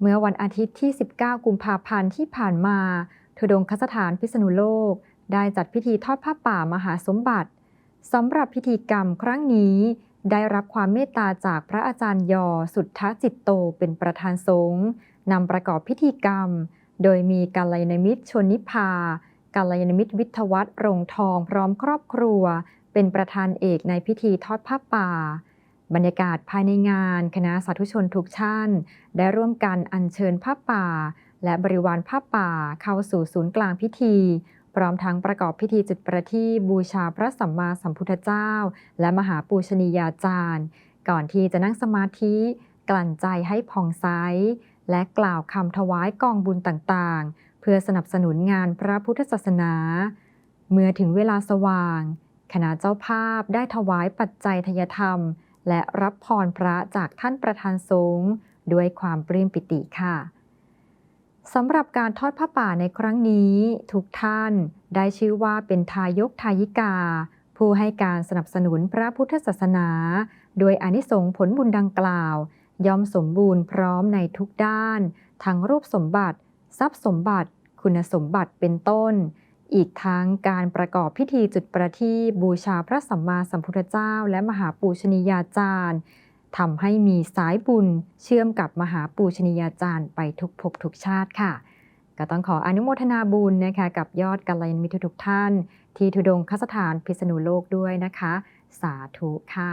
เมื่อวันอาทิตย์ที่ 19 กุมภาพันธ์ที่ผ่านมาทุดงคสถานพิษณุโลก ได้จัดพิธีทอดผ้าป่ามหาสมบัติสำหรับพิธีกรรมครั้งนี้ ได้รับความเมตตาจากพระอาจารย์ยอสุทธจิตโตเป็นประธานสงฆ์นำประกอบพิธีกรรม โดยมีกาลยานมิตรชนนิพากาลยานมิตรวิทวัฒน์รงทองพร้อมครอบครัว เป็นประธานเอกในพิธีทอดผ้าป่า บรรยากาศภายในงาน คณะสาธุชนทุกท่าน ได้ร่วมกันอัญเชิญผ้าป่า และบริวารผ้าป่าเข้าสู่ศูนย์กลางพิธี พร้อมทั้งประกอบพิธีจุดประทีปบูชาพระสัมมาสัมพุทธเจ้า และมหาปูชนียาจารย์ ก่อนที่จะนั่งสมาธิ กลั่นใจให้ผ่องใสและกล่าวคำถวายกองบุญต่างๆ เพื่อสนับสนุนงานพระพุทธศาสนา เมื่อถึงเวลาสว่าง คณะเจ้าภาพได้ถวายปัจจัยทยธรรม และรับพรพระจากท่านประธานสงฆ์ด้วยความปลื้มปิติค่ะสำหรับการทอดผ้าป่าในครั้งนี้ ทุกท่านได้ชื่อว่าเป็นทายกทายิกา ผู้ให้การสนับสนุนพระพุทธศาสนา โดยอนิสงผลบุญดังกล่าว ย่อมสมบูรณ์พร้อมในทุกด้าน ทั้งรูปสมบัติ ทรัพย์สมบัติ คุณสมบัติเป็นต้น อีกทั้งการประกอบพิธีจุดประทีปบูชาพระสัมมาสัมพุทธเจ้า และมหาปูชนียาจารย์ทำให้มีสายบุญเชื่อมกับมหาปูชนียาจารย์ไปทุกภพทุกชาติค่ะ ก็ต้องขออนุโมทนาบุญนะคะ กับยอดกัลยาณมิตรทุกท่าน ที่ทุดงคสถานพิษณุโลกด้วยนะคะ สาธุค่ะ